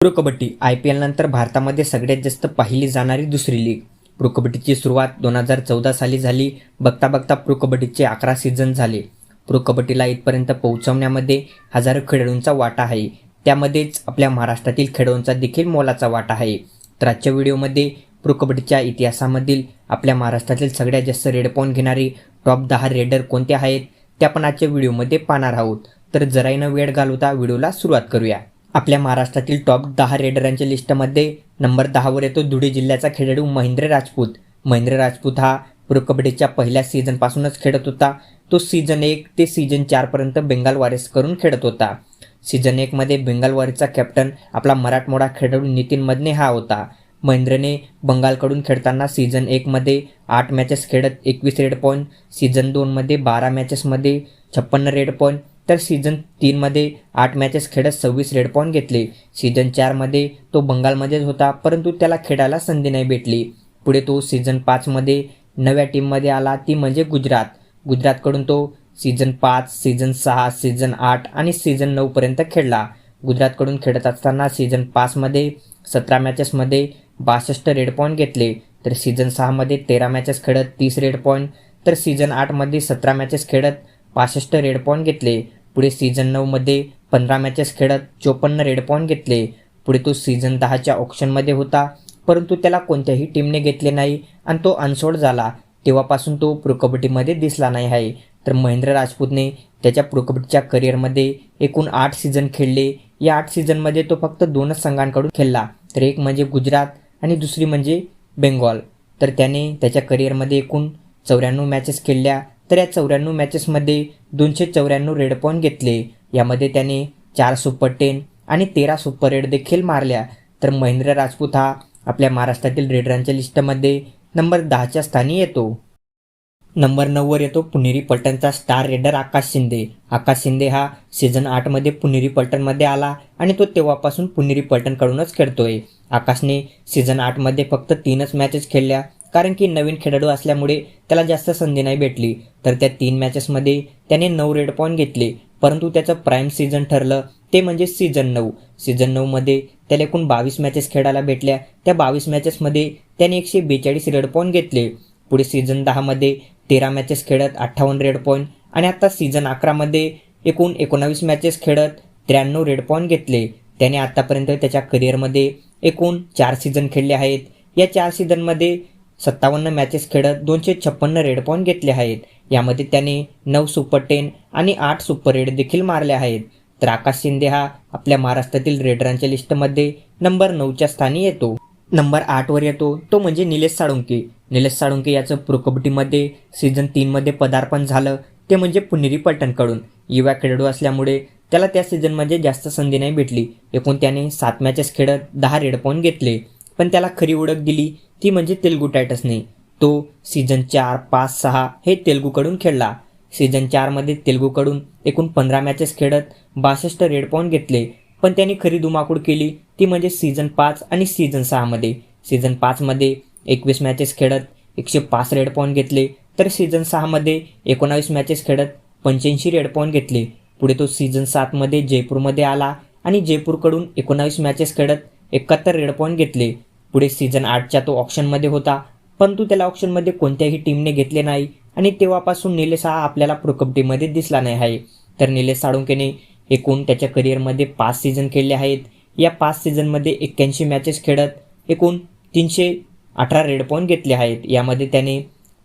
Pro kabaddi I P एलनंतर भारतामध्ये सगळ्यात जास्त पाहिली जाणारी दुसरी लीग. प्रो कबड्डीची सुरुवात दोन हजार चौदा साली झाली. बघता बघता प्रो कबड्डीचे अकरा सीझन झाले. प्रो कबड्डीला इथपर्यंत पोहोचवण्यामध्ये हजारो खेळाडूंचा वाटा आहे. त्यामध्येच आपल्या महाराष्ट्रातील खेळाडूंचा देखील मोलाचा वाटा आहे. तर आजच्या व्हिडिओमध्ये प्रो कबड्डीच्या इतिहासामधील आपल्या महाराष्ट्रातील सगळ्यात जास्त रेड पॉईंट घेणारी टॉप दहा रेडर कोणते आहेत त्या पण आजच्या व्हिडिओमध्ये पाहणार आहोत. तर जराही न वेळ घालवता व्हिडिओला सुरुवात करूया. आपल्या महाराष्ट्रातील टॉप दहा रेडरांच्या लिस्टमध्ये नंबर दहावर येतो धुळे जिल्ह्याचा खेळाडू महेंद्र राजपूत. महेंद्र राजपूत हा प्रो कबड्डीच्या पहिल्या सीझनपासूनच खेळत होता. तो सीझन एक ते सीझन चारपर्यंत बेंगाल वॉरियर्स करून खेळत होता. सीझन एकमध्ये बेंगाल वॉरियर्सचा कॅप्टन आपला मराठमोडा खेळाडू नितीन मदने हा होता. महेंद्रने बंगालकडून खेळताना सीझन एकमध्ये आठ मॅचेस खेळत एकवीस रेड पॉईंट सीझन दोनमध्ये बारा मॅचेसमध्ये छप्पन्न रेड पॉईंट तर सीझन तीनमध्ये आठ मॅचेस खेळत सव्वीस रेड पॉईंट घेतले. सीझन चारमध्ये तो बंगालमध्येच होता परंतु त्याला खेळायला संधी नाही भेटली. पुढे तो सीझन पाचमध्ये नव्या टीममध्ये आला ती म्हणजे गुजरात. गुजरातकडून तो सीझन पाच सीझन सहा सीझन आठ आणि सीझन नऊपर्यंत खेळला. गुजरातकडून खेळत असताना सीझन पाचमध्ये सतरा मॅचेसमध्ये बासष्ट रेड पॉईंट घेतले. तर सीझन सहामध्ये तेरा मॅचेस खेळत तीस रेड पॉईंट तर सीझन आठमध्ये सतरा मॅचेस खेळत पासष्ट रेड पॉईंट घेतले. पुढे सीझन नऊमध्ये पंधरा मॅचेस खेळत चोपन्न रेड पॉईंट घेतले. पुढे तो सीझन दहाच्या ऑप्शनमध्ये होता. परंतु त्याला कोणत्याही टीमने घेतले नाही आणि तो अनसोड झाला. तेव्हापासून तो प्रो कबड्डीमध्ये दिसला नाही आहे. तर महेंद्र राजपूतने त्याच्या प्रो कबड्डीच्या करिअरमध्ये एकूण आठ सीझन खेळले. या आठ सीझनमध्ये तो फक्त दोनच संघांकडून खेळला. तर एक म्हणजे गुजरात आणि दुसरी म्हणजे बेंगॉल. तर त्याने त्याच्या करिअरमध्ये एकूण चौऱ्याण्णव मॅचेस खेळल्या. तर या चौऱ्याण्णव मॅचेसमध्ये दोनशे चौऱ्याण्णव रेड पॉईंट घेतले. यामध्ये त्याने चार सुपर टेन आणि तेरा सुपर रेड देखील मारल्या. तर महेंद्र राजपूत हा आपल्या महाराष्ट्रातील रेडरांच्या लिस्टमध्ये नंबर दहाच्या स्थानी येतो. नंबर नऊवर येतो पुणेरी पलटणचा स्टार रेडर आकाश शिंदे. आकाश शिंदे हा सीझन आठमध्ये पुणेरी पलटणमध्ये आला आणि तो तेव्हापासून पुणेरी पलटणकडूनच खेळतोय. आकाशने सीझन आठमध्ये फक्त तीनच मॅचेस खेळल्या. कारण की नवीन खेळाडू असल्यामुळे त्याला जास्त संधी नाही भेटली. तर त्या तीन मॅचेसमध्ये त्याने नऊ रेड पॉईंट घेतले. परंतु त्याचं प्राईम सीझन ठरलं ते म्हणजे सीझन नऊ. सीझन नऊमध्ये त्याला एकूण बावीस मॅचेस खेळायला भेटल्या. त्या बावीस मॅचेसमध्ये त्याने एकशे बेचाळीस रेड पॉईंट घेतले. पुढे सीझन दहामध्ये तेरा मॅचेस खेळत अठ्ठावन्न रेड पॉईंट आणि आता सीझन अकरामध्ये एकूण एकोणावीस मॅचेस खेळत त्र्याण्णव रेड पॉईंट घेतले. त्याने आतापर्यंत त्याच्या करिअरमध्ये एकूण चार सीझन खेळले आहेत. या चार सीझनमध्ये सत्तावन्न मॅचेस खेळत दोनशे छप्पन्न रेड पॉईंट घेतले आहेत. यामध्ये त्याने नऊ सुपर टेन आणि आठ सुपर रेड देखील मारले आहेत. तर आकाश शिंदे हा आपल्या महाराष्ट्रातील रेडरांच्या लिस्टमध्ये नंबर नऊच्या स्थानी येतो. नंबर आठवर येतो. तो म्हणजे निलेश साळुंके. निलेश साळुंके याचं प्रो कबड्डीमध्ये सीझन तीनमध्ये पदार्पण झालं. ते म्हणजे पुणेरी पलटणकडून. युवा खेळाडू असल्यामुळे त्याला त्या सीझनमध्ये जास्त संधी नाही भेटली. एकूण त्याने सात मॅचेस खेळत दहा रेड पॉईंट घेतले. पण त्याला खरी ओळख दिली ती म्हणजे तेलगू टायटसने. तो सीझन चार पाच सहा हे तेलगूकडून खेळला. सीझन चारमध्ये तेलगूकडून एकूण पंधरा मॅचेस खेळत बासष्ट रेड पॉईंट घेतले. पण त्यांनी खरी धुमाकूळ केली ती म्हणजे सीझन पाच आणि सीझन सहामध्ये सीझन पाचमध्ये एकवीस मॅचेस खेळत एकशे पाच रेड पॉईंट घेतले. तर सीझन सहामध्ये एकोणावीस मॅचेस खेळत पंच्याऐंशी रेड पॉईंट घेतले. पुढे तो सीझन सातमध्ये जयपूरमध्ये आला आणि जयपूरकडून एकोणावीस मॅचेस खेळत एकाहत्तर रेड पॉईंट घेतले. पुढे सीझन आठच्या तो ऑप्शनमध्ये होता. परंतु त्याला ऑप्शनमध्ये कोणत्याही टीमने घेतले नाही आणि तेव्हापासून निलेश हा आपल्याला प्रो कबड्डीमध्ये दिसला नाही आहे. तर निलेश साळुंकेने एकूण त्याच्या करिअरमध्ये पाच सीझन खेळले आहेत. या पाच सीझनमध्ये एक्क्याऐंशी मॅचेस खेळत एकूण तीनशे अठरा रेड पॉईंट घेतले आहेत. यामध्ये त्याने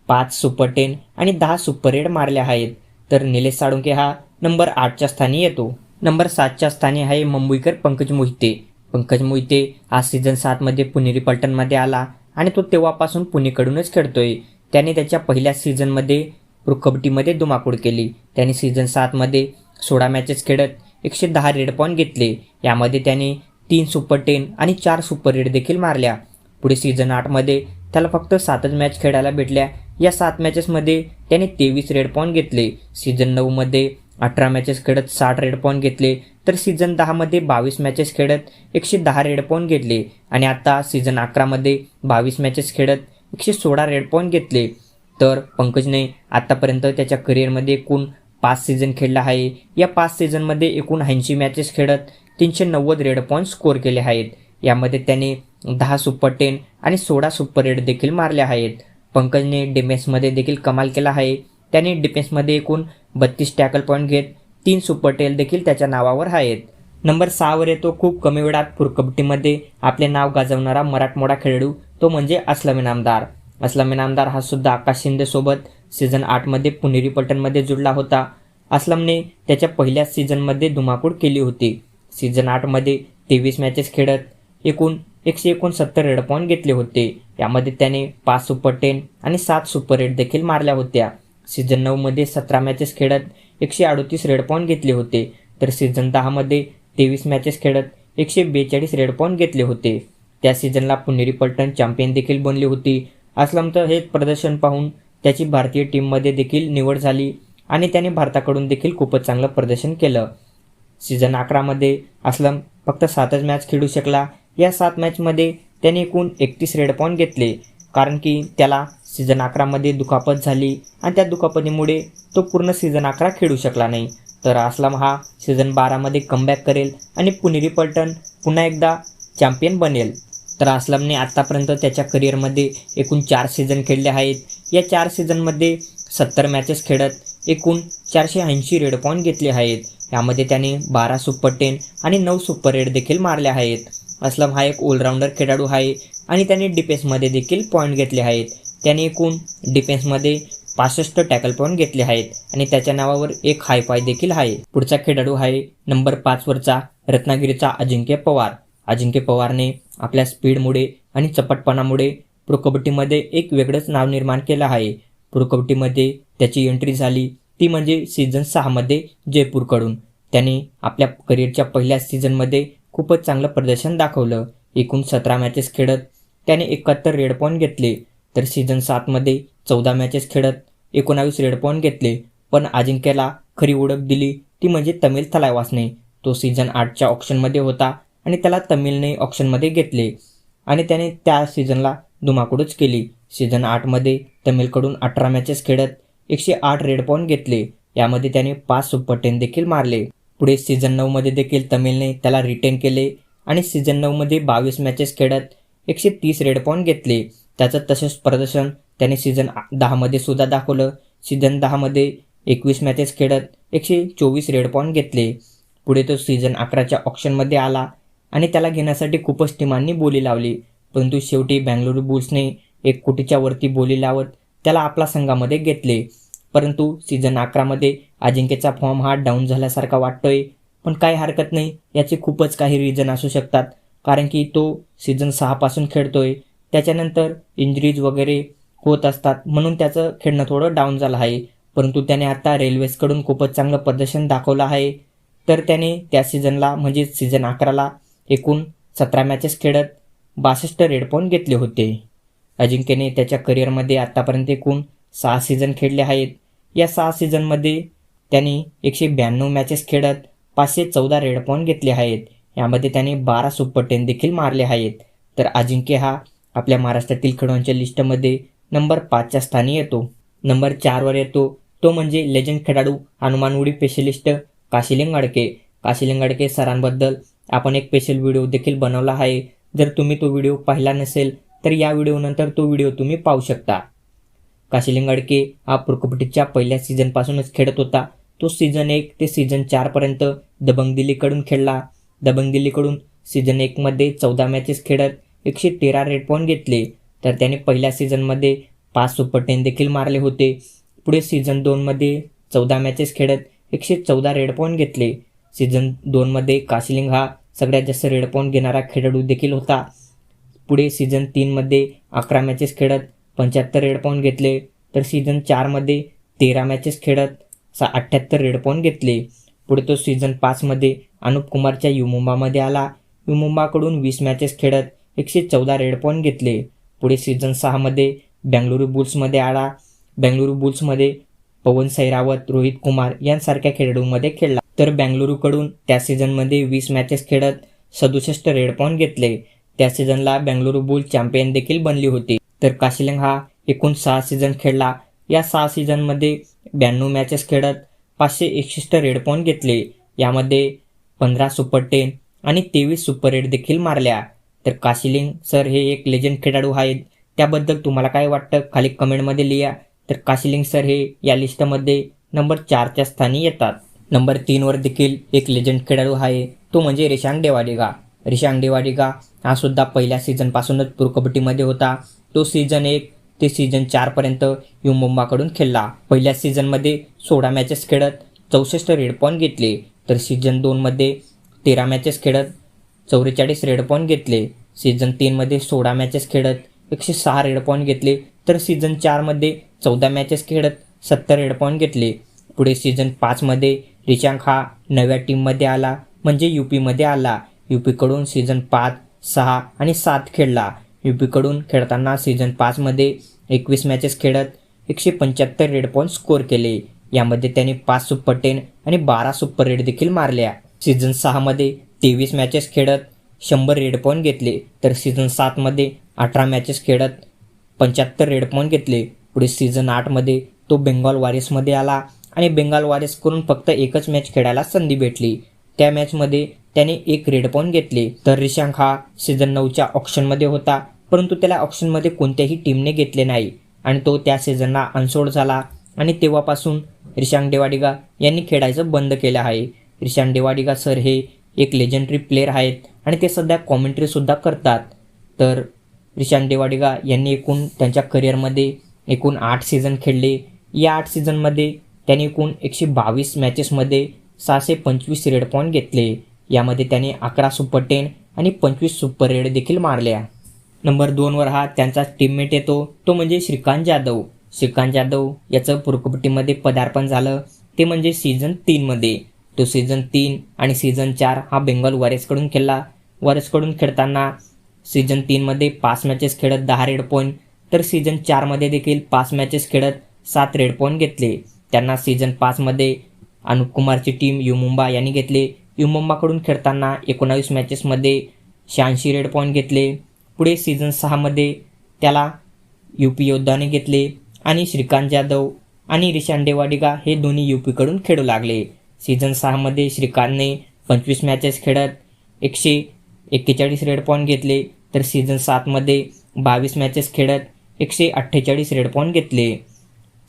पाच सुपर टेन आणि दहा सुपर रेड मारले आहेत. तर निलेश साळुंके हा नंबर आठच्या स्थानी येतो. नंबर सातच्या स्थानी आहे मुंबईकर पंकज मोहिते. पंकज मोहिते आज सीझन सातमध्ये पुणेरी पलटणमध्ये आला आणि तो तेव्हापासून पुणेकडूनच खेळतोय. त्याने त्याच्या पहिल्या सीझनमध्ये प्रो कबड्डीमध्ये धुमाकूळ केली. त्याने सीझन सातमध्ये सोळा मॅचेस खेळत एकशे दहा रेड पॉईंट घेतले. यामध्ये त्याने तीन सुपर टेन आणि चार सुपर रेड देखील मारल्या. पुढे सीझन आठमध्ये त्याला फक्त सातच मॅच खेळायला भेटल्या. या सात मॅचेसमध्ये त्याने तेवीस रेड पॉईंट घेतले. सीझन नऊमध्ये अठरा मॅचेस खेळत साठ रेड पॉईंट घेतले. तर सीझन दहामध्ये बावीस मॅचेस खेळत एकशे दहा रेड पॉईंट घेतले. आणि आता सीझन अकरामध्ये बावीस मॅचेस खेळत एकशे सोळा रेड पॉईंट घेतले. तर पंकजने आत्तापर्यंत त्याच्या करिअरमध्ये एकूण पाच सीझन खेळला आहे. या पाच सीझनमध्ये एकूण ऐंशी मॅचेस खेळत तीनशे नव्वद रेड पॉईंट स्कोअर केले आहेत. यामध्ये त्याने दहा सुपर टेन आणि सोळा सुपर रेड देखील मारले आहेत. पंकजने डिफेन्समध्ये देखील कमाल केला आहे. त्याने डिफेन्समध्ये एकूण बत्तीस टॅकल पॉईंट घेत तीन सुपरटेल देखील त्याच्या नावावर आहेत. नंबर सहावर येतो खूप कमी वेळात पुर कबड्डीमध्ये आपले नाव गाजवणारा मराठमोडा खेळाडू तो म्हणजे अस्लम इनामदार अस्लम इनामदार हा सुद्धा आकाश शिंदेसोबत सीझन आठमध्ये पुणेरी पलटणमध्ये जुळला होता. असलमने त्याच्या पहिल्या सीझनमध्ये धुमाकूळ केली होती. सीझन आठमध्ये तेवीस मॅचेस खेळत एकूण एकशे एकोणसत्तर रेड पॉईंट घेतले होते. यामध्ये त्याने पाच सुपर टेन आणि सात सुपर एट देखील मारल्या होत्या. सीझन नऊमध्ये सतरा मॅचेस खेळत एकशे अडोतीस रेड पॉईंट घेतले होते. तर सीझन दहामध्ये तेवीस मॅचेस खेळत एकशे बेचाळीस रेड पॉईंट घेतले होते. त्या सीझनला पुणेरी पलटण चॅम्पियन देखील बनली होती. असलमचं हे प्रदर्शन पाहून त्याची भारतीय टीममध्ये देखील निवड झाली आणि त्याने भारताकडून देखील खूपच चांगलं प्रदर्शन केलं. सीझन अकरामध्ये असलम फक्त सातच मॅच खेळू शकला. या सात मॅचमध्ये त्याने एकूण एकतीस रेड पॉईंट घेतले. कारण की त्याला सीझन अकरामध्ये दुखापत झाली आणि त्या दुखापतीमुळे तो पूर्ण सीझन अकरा खेळू शकला नाही. तर असलम हा सीझन बारामध्ये कमबॅक करेल आणि पुणेरी पलटण पुन्हा एकदा चॅम्पियन बनेल. तर असलमने आत्तापर्यंत त्याच्या करिअरमध्ये एकूण चार सीझन खेळले आहेत. या चार सीझनमध्ये सत्तर मॅचेस खेळत एकूण चारशे ऐंशी रेड पॉईंट घेतले आहेत. यामध्ये त्याने बारा सुपर टेन आणि नऊ सुपर रेड देखील मारले आहेत. असलम हा एक ऑलराऊंडर खेळाडू आहे आणि त्याने डिफेन्समध्ये देखील पॉईंट घेतले आहेत. त्याने एकूण डिफेन्समध्ये पासष्ट टॅकल पॉईंट घेतले आहेत आणि त्याच्या नावावर एक हाय पाय देखील आहे. पुढचा खेळाडू आहे नंबर पाचवरचा रत्नागिरीचा अजिंक्य पवार. अजिंक्य पवारने आपल्या स्पीडमुळे आणि चपटपणामुळे प्रो कबड्डीमध्ये एक वेगळंच नाव निर्माण केलं आहे. प्रो कबड्डीमध्ये त्याची एंट्री झाली. ती म्हणजे सीझन सहामध्ये जयपूरकडून. त्याने आपल्या करिअरच्या पहिल्या सीझनमध्ये खूपच चांगलं प्रदर्शन दाखवलं. एकूण सतरा मॅचेस खेळत त्याने एकाहत्तर रेड पॉईंट घेतले. तर सीझन सातमध्ये चौदा मॅचेस खेळत एकोणावीस रेड पॉईंट घेतले. पण अजिंक्यला खरी ओळख दिली ती म्हणजे तमिल थलायवासने. तो सीझन आठच्या ऑप्शनमध्ये होता आणि त्याला तमिलने ऑप्शनमध्ये घेतले. आणि त्याने त्या सीझनला धुमाकूडच केली. सीझन आठमध्ये तमिलकडून अठरा मॅचेस खेळत एकशे आठ रेड पॉईंट घेतले. यामध्ये त्याने पाच सुपर टेन देखील मारले. पुढे सीझन नऊमध्ये देखील तमिलने त्याला रिटेन केले आणि सीझन नऊमध्ये बावीस मॅचेस खेळत एकशे तीस रेड पॉईंट घेतले. त्याचं तसेच प्रदर्शन त्याने सीझन दहामध्ये सुद्धा दाखवलं. सीझन दहामध्ये एकवीस मॅचेस खेळत एकशे चोवीस रेड पॉईंट घेतले. पुढे तो सीझन अकराच्या ऑप्शनमध्ये आला आणि त्याला घेण्यासाठी खूपच टीमांनी बोली लावली. परंतु शेवटी बँगलुरू बुल्सने एक कोटीच्या वरती बोली लावत त्याला आपला संघामध्ये घेतले. परंतु सीझन अकरामध्ये अजिंक्यचा फॉर्म हा डाऊन झाल्यासारखा वाटतोय. पण काही हरकत नाही याचे खूपच काही रिझन असू शकतात. कारण की तो सीझन सहापासून खेळतोय. त्याच्यानंतर इंजरीज वगैरे होत असतात. म्हणून त्याचं खेळणं थोडं डाऊन झालं आहे. परंतु त्याने आता रेल्वेजकडून खूपच चांगलं प्रदर्शन दाखवलं आहे. तर त्याने त्या सीझनला म्हणजे सीझन अकराला एकूण सतरा मॅचेस खेळत बासष्ट रेड पॉईंट घेतले होते. अजिंक्यने त्याच्या करिअरमध्ये आत्तापर्यंत एकूण सहा सीझन खेळले आहेत. या सहा सीझनमध्ये त्याने एकशे ब्याण्णव मॅचेस खेळत पाचशे चौदा रेड पॉईंट घेतले आहेत. यामध्ये त्याने बारा सुपर टेन देखील मारले आहेत. तर अजिंक्य हा आपल्या महाराष्ट्रातील खेळाडूंच्या लिस्टमध्ये नंबर पाचच्या स्थानी येतो. नंबर चारवर येतो. तो म्हणजे लेजंड खेळाडू हनुमान उडी स्पेशलिस्ट काशिलिंग अडके काशिलिंग अडके सरांबद्दल आपण एक स्पेशल व्हिडिओ देखील बनवला आहे. जर तुम्ही तो व्हिडिओ पाहिला नसेल तर या व्हिडिओनंतर तो व्हिडिओ तुम्ही पाहू शकता. काशिलिंग अडके हा प्रोकपटीच्या पहिल्या सीझनपासूनच खेळत होता. तो सीझन एक ते सीझन चारपर्यंत दबंग दिल्लीकडून खेळला. दबंग दिल्लीकडून सीझन एकमध्ये चौदा मॅचेस खेळत एकशे तेरा रेड पॉईंट घेतले. तर त्याने पहिल्या सीझनमध्ये पाच सुपर टेन देखील मारले होते. पुढे सीझन दोनमध्ये चौदा मॅचेस खेळत एकशे चौदा रेड पॉईंट घेतले. सीझन दोनमध्ये काशिलिंग हा सगळ्यात जास्त रेड पॉईंट घेणारा खेळाडू देखील होता. पुढे सीझन तीनमध्ये अकरा मॅचेस खेळत पंच्याहत्तर रेड पॉईंट घेतले. तर सीझन चारमध्ये तेरा मॅचेस खेळत सा अठ्ठ्याहत्तर रेड पॉईंट घेतले. पुढे तो सीझन पाचमध्ये अनुप कुमारच्या युमुंबामध्ये आला. युमुंबाकडून वीस मॅचेस खेळत एकशे चौदा रेड पॉईंट घेतले. पुढे सीझन सहामध्ये बेंगलुरू बुल्समध्ये आला. बेंगलुरू बुल्समध्ये पवन सैरावत रोहित कुमार यांसारख्या खेळाडूंमध्ये खेळला. तर बेंगलुरूकडून त्या सीझनमध्ये वीस मॅचेस खेळत सदुसष्ट रेड पॉईंट घेतले. त्या सीझनला बेंगलुरू बुल चॅम्पियन देखील बनली होती. तर काशिलिंग हा एकूण सहा सीझन खेळला. या सहा सीझनमध्ये ब्याण्णव मॅचेस खेळत पाचशे एकसष्ट रेड पॉईंट घेतले. यामध्ये पंधरा सुपर टेन आणि तेवीस सुपर एट देखील मारल्या. तर काशिलिंग सर हे एक लेजंड खेळाडू आहेत. त्याबद्दल तुम्हाला काय वाटतं? खाली कमेंटमध्ये लिहा. तर काशिलिंग सर हे या लिस्टमध्ये नंबर चारच्या स्थानी येतात. नंबर तीनवर देखील एक लेजंड खेळाडू आहे. तो म्हणजे रिशांग डेवाडिगा रिशांग डेवाडिगा हा सुद्धा पहिल्या सीझनपासूनच प्रो कबड्डीमध्ये होता. तो सीझन एक ते सीझन चारपर्यंत युमुंबाकडून खेळला. पहिल्या सीझनमध्ये सोळा मॅचेस खेळत चौसष्ट रेड पॉईंट घेतले. तर सीझन दोनमध्ये तेरा मॅचेस खेळत चौवेचाळीस रेड पॉईंट घेतले. सीझन तीनमध्ये सोळा मॅचेस खेळत एकशे सहा रेड पॉईंट घेतले. तर सीझन चारमध्ये चौदा मॅचेस खेळत सत्तर रेड पॉईंट घेतले. पुढे सीझन पाचमध्ये रिचांग हा नव्या टीममध्ये आला. म्हणजे यू पीमध्ये आला. यू पीकडून सीझन पाच सहा आणि सात खेळला. यू पीकडून खेळताना सीझन पाचमध्ये एकवीस मॅचेस खेळत एकशे पंच्याहत्तर रेड पॉईंट स्कोअर केले. यामध्ये त्याने पाच सुपर टेन आणि बारा सुपर रेड देखील मारल्या. सीझन सहामध्ये तेवीस मॅचेस खेळत शंभर रेड पॉईंट घेतले. तर सीझन सातमध्ये अठरा मॅचेस खेळत पंच्याहत्तर रेड पॉईंट घेतले. पुढे सीझन आठमध्ये तो बेंगॉल वॉरियर्समध्ये आला आणि बेंगाल वॉरियर्सकडून फक्त एकच मॅच खेळायला संधी भेटली. त्या मॅचमध्ये त्याने एक रेड पॉईंट घेतले. तर रिशांक हा सीझन नऊच्या ऑप्शनमध्ये होता. परंतु त्याला ऑप्शनमध्ये कोणत्याही टीमने घेतले नाही. आणि तो त्या सीझनला अनसोड झाला. आणि तेव्हापासून रिशांग डेवाडिगा यांनी खेळायचं बंद केलं आहे. रिशांग डेवाडिगा सर हे एक लेजंडरी प्लेअर आहेत. आणि ते सध्या कॉमेंट्रीसुद्धा करतात. तर रिशांग डेवाडिगा यांनी एकूण त्यांच्या करिअरमध्ये एकूण आठ सीझन खेळले. या आठ सीझनमध्ये त्यांनी एकूण एकशे बावीस मॅचेसमध्ये सहाशे पंचवीस रेड पॉईंट घेतले. यामध्ये त्याने अकरा सुपर टेन आणि पंचवीस सुपर रेड देखील मारल्या. नंबर दोनवर हा त्यांचा टीममेट येतो. तो म्हणजे श्रीकांत जाधव. श्रीकांत जाधव याचं पुरकपट्टीमध्ये पदार्पण झालं. ते म्हणजे सीझन तीनमध्ये तो सीझन तीन आणि सीझन चार हा बेंगॉल वॉरियर्सकडून खेळला. वॉरियर्सकडून खेळताना सीझन तीनमध्ये पाच मॅचेस खेळत दहा रेड पॉईंट तर सीझन चारमध्ये देखील पाच मॅचेस खेळत सात रेड पॉईंट घेतले. त्यांना सीझन पाचमध्ये अनुप कुमारची टीम युमुंबा यांनी घेतले. युमुंबाकडून खेळताना एकोणावीस मॅचेसमध्ये शहाऐंशी रेड पॉईंट घेतले. पुढे सीझन सहामध्ये त्याला यू पी योद्धाने घेतले आणि श्रीकांत जाधव आणि रिशान डेवाडिगा हे दोन्ही यू पीकडून खेळू लागले. सीझन सहामध्ये श्रीकांतने पंचवीस मॅचेस खेळत एकशे एक्केचाळीस रेड पॉईंट घेतले. तर सीझन सातमध्ये बावीस मॅचेस खेळत एकशे अठ्ठेचाळीस रेड पॉईंट घेतले.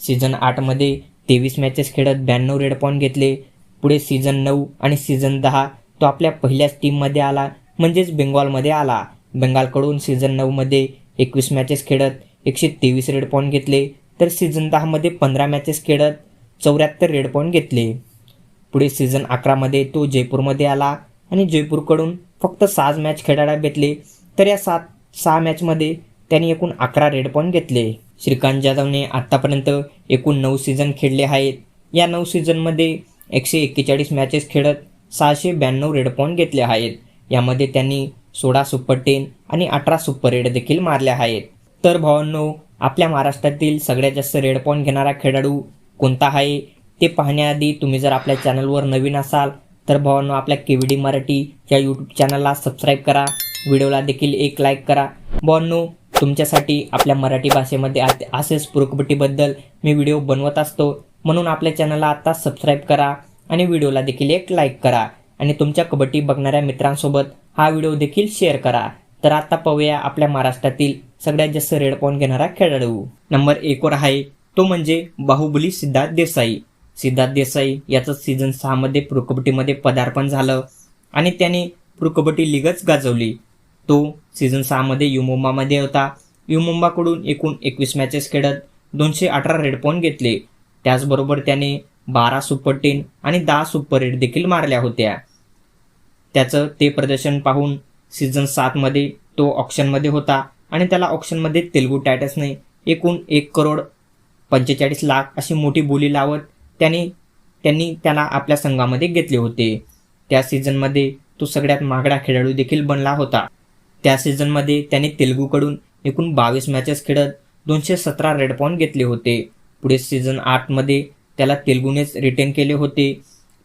सीझन आठमध्ये तेवीस मॅचेस खेळत ब्याण्णव रेड पॉईंट घेतले. पुढे सीझन नऊ आणि सीझन दहा तो आपल्या पहिल्याच टीममध्ये आला म्हणजेच बेंगॉलमध्ये आला. बंगालकडून सीझन नऊमध्ये एकवीस मॅचेस खेळत एकशे तेवीस रेड पॉईंट घेतले. तर सीझन दहामध्ये पंधरा मॅचेस खेळत चौऱ्याहत्तर रेड पॉईंट घेतले. पुढे सीझन अकरामध्ये तो जयपूरमध्ये आला आणि जयपूरकडून फक्त सहाच मॅच खेळायला भेटले. तर या सात सहा मॅचमध्ये त्यांनी एकूण अकरा रेड पॉईंट घेतले. श्रीकांत जाधवने आत्तापर्यंत एकूण नऊ सीझन खेळले आहेत. या नऊ सीझनमध्ये एकशे एक्केचाळीस मॅचेस खेळत सहाशे ब्याण्णव रेड पॉईंट घेतले आहेत. यामध्ये त्यांनी सोळा सुपर टेन आणि अठरा सुपर रेड देखील मारल्या आहेत. तर भावांनो आपल्या महाराष्ट्रातील सगळ्यात जास्त रेड पॉईंट घेणारा खेळाडू कोणता आहे? ते पाहण्याआधी तुम्ही जर आपल्या चॅनलवर नवीन असाल तर भावांनो आपल्या के व्ही डी मराठी या यूट्यूब चॅनलला सबस्क्राईब करा. व्हिडिओला देखील एक लाईक करा. भावांनो तुमच्यासाठी आपल्या मराठी भाषेमध्ये असेच पुरकपट्टीबद्दल मी व्हिडिओ बनवत असतो. म्हणून आपल्या चॅनलला आता सबस्क्राईब करा आणि व्हिडिओला देखील एक लाईक करा. आणि तुमच्या कबड्डी बघणाऱ्या मित्रांसोबत हा व्हिडिओ देखील शेअर करा. तर आता पाहूया आपल्या महाराष्ट्रातील सगळ्यात जास्त रेड पॉईंट घेणारा खेळाडू. नंबर एकवर आहे. तो म्हणजे बाहुबली सिद्धार्थ देसाई. सिद्धार्थ देसाई याचं सीझन सहामध्ये प्रो कबड्डीमध्ये पदार्पण झालं आणि त्याने प्रो कबड्डी लीगच गाजवली. तो सीझन सहामध्ये युमुंबामध्ये होता. युमुंबाकडून एकूण एकवीस मॅचेस खेळत दोनशे अठरा रेड पॉईंट घेतले. त्याचबरोबर त्याने बारा सुपर टेन आणि दहा सुपर एट देखील मारल्या होत्या. त्याचं ते प्रदर्शन पाहून सीझन सातमध्ये तो ऑप्शनमध्ये होता आणि त्याला ऑप्शनमध्ये तेलुगू टायटसने एकूण एक करोड पंचेचाळीस लाख अशी मोठी बोली लावत त्याने त्यांनी त्याला आपल्या संघामध्ये घेतले होते. त्या सीझनमध्ये तो सगळ्यात महागडा खेळाडू देखील बनला होता. त्या सीझनमध्ये त्याने तेलुगूकडून एकूण बावीस मॅचेस खेळत दोनशे सतरा रेड पॉईंट घेतले होते. पुढे सीझन आठमध्ये त्याला तेलुगूनेच रिटेन केले होते.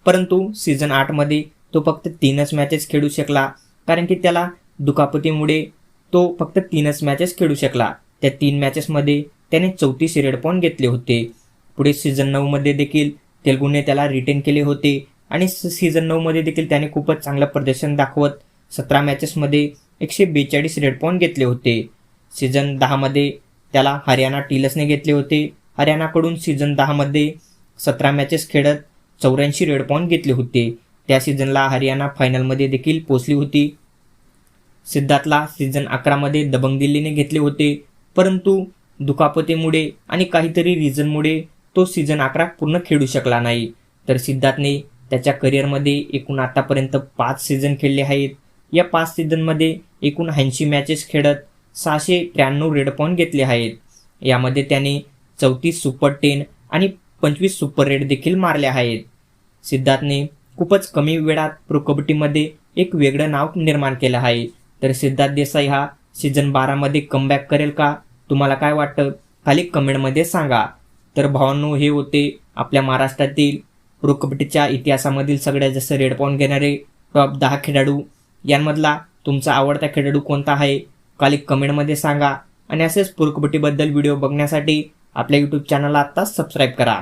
परंतु सीझन आठमध्ये तो फक्त तीनच मॅचेस खेळू शकला. कारण की त्याला दुखापतीमुळे तो फक्त तीनच मॅचेस खेळू शकला. त्या तीन मॅचेसमध्ये त्याने चौतीस रेड पॉईंट घेतले होते. पुढे सीझन नऊमध्ये देखील तेलगुने त्याला रिटेन केले होते. आणि सीझन नऊमध्ये देखील त्याने खूपच चांगलं प्रदर्शन दाखवत सतरा मॅचेसमध्ये एकशे बेचाळीस रेड पॉईंट घेतले होते. सीझन दहामध्ये त्याला हरियाणा टीलसने घेतले होते. हरियाणाकडून सीझन दहामध्ये सतरा मॅचेस खेळत चौऱ्याऐंशी रेड पॉईंट घेतले होते. त्या सीझनला हरियाणा फायनलमध्ये देखील पोचली होती. सिद्धार्थला सीझन अकरामध्ये दबंग दिल्लीने घेतले होते. परंतु दुखापतीमुळे आणि काहीतरी रिझनमुळे तो सीझन अकरा पूर्ण खेळू शकला नाही. तर सिद्धार्थने त्याच्या करिअरमध्ये एकूण आतापर्यंत पाच सीझन खेळले आहेत. या पाच सीझनमध्ये एकूण ऐंशी मॅचेस खेळत सहाशे त्र्याण्णव रेड पॉईंट घेतले आहेत. यामध्ये त्याने चौतीस सुपर टेन आणि पंचवीस सुपर रेड देखील मारले आहेत. सिद्धार्थने खूपच कमी वेळात प्रो कबड्डीमध्ये एक वेगळं नाव निर्माण केलं आहे. तर सिद्धार्थ देसाई हा सीझन बारामध्ये कमबॅक करेल का? तुम्हाला काय वाटतं? खाली कमेंटमध्ये सांगा. तर भावांनो हे होते आपल्या महाराष्ट्रातील प्रो कबड्डीच्या इतिहासामधील सगळ्यात जास्त रेड पॉईंट घेणारे टॉप दहा खेळाडू. यांमधला तुमचा आवडता खेळाडू कोणता आहे? खाली कमेंटमध्ये सांगा. आणि असेच प्रो कबड्डीबद्दल व्हिडिओ बघण्यासाठी आपल्या यूट्यूब चॅनलला आत्ताच सबस्क्राईब करा.